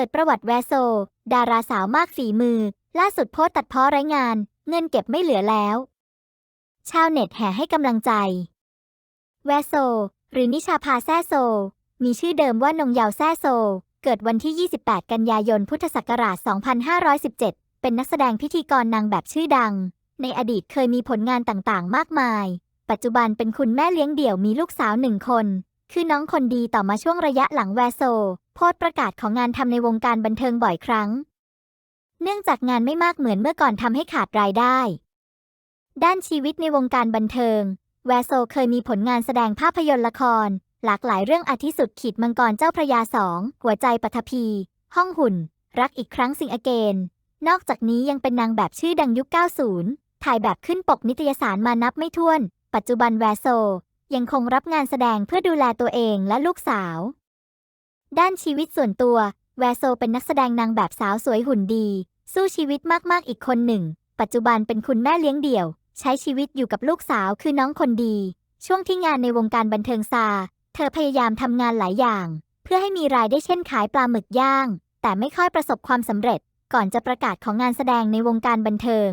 ปิดประวัติแวโซ ดาราสาวมากฝีมือ ล่าสุดโพสต์ตัดเพ้อไร้งาน เงินเก็บไม่เหลือแล้ว ชาวเน็ตแห่ให้กำลังใจ แวโซ หรือนิชาพาแซ่โซ มีชื่อเดิมว่านงเยาวแซ่โซ เกิดวันที่ 28 กันยายนพุทธศักราช 2517 เป็นนักแสดงพิธีกรนางแบบชื่อดัง ในอดีตเคยมีผลงานต่างๆ มากมาย ปัจจุบันเป็นคุณแม่เลี้ยงเดี่ยวมีลูกสาวหนึ่งคน คือน้องคนดีต่อมาช่วงระยะหลังแวโซ โพสประกาศของงานทำในวงการบันเทิงบ่อยครั้ง เนื่องจากงานไม่มากเหมือนเมื่อก่อนทำให้ขาดรายได้ ด้านชีวิตในวงการบันเทิง แวโซเคยมีผลงานแสดงภาพยนตร์ละคร หลากหลายเรื่องอาทิสุดขีดมังกรเจ้าพระยาสองหัวใจปัทภี ห้องหุ่น รักอีกครั้งสิงอเกน นอกจากนี้ยังเป็นนางแบบชื่อดังยุค 90 ถ่ายแบบขึ้นปกนิตยสารมานับไม่ถ้วน ปัจจุบันแวโซ ยังคงรับงานแสดงเพื่อดูแลตัวเองและลูกสาว ด้านชีวิตส่วนตัว แวโซเป็นนักแสดงนางแบบสาวสวยหุ่นดี สู้ชีวิตมากๆอีกคนหนึ่ง ปัจจุบันเป็นคุณแม่เลี้ยงเดี่ยว ใช้ชีวิตอยู่กับลูกสาวคือน้องคนดี ช่วงที่งานในวงการบันเทิงซา เธอพยายามทำงานหลายอย่าง เพื่อให้มีรายได้เช่นขายปลาหมึกย่าง แต่ไม่ค่อยประสบความสำเร็จ ก่อนจะประกาศของงานแสดงในวงการบันเทิง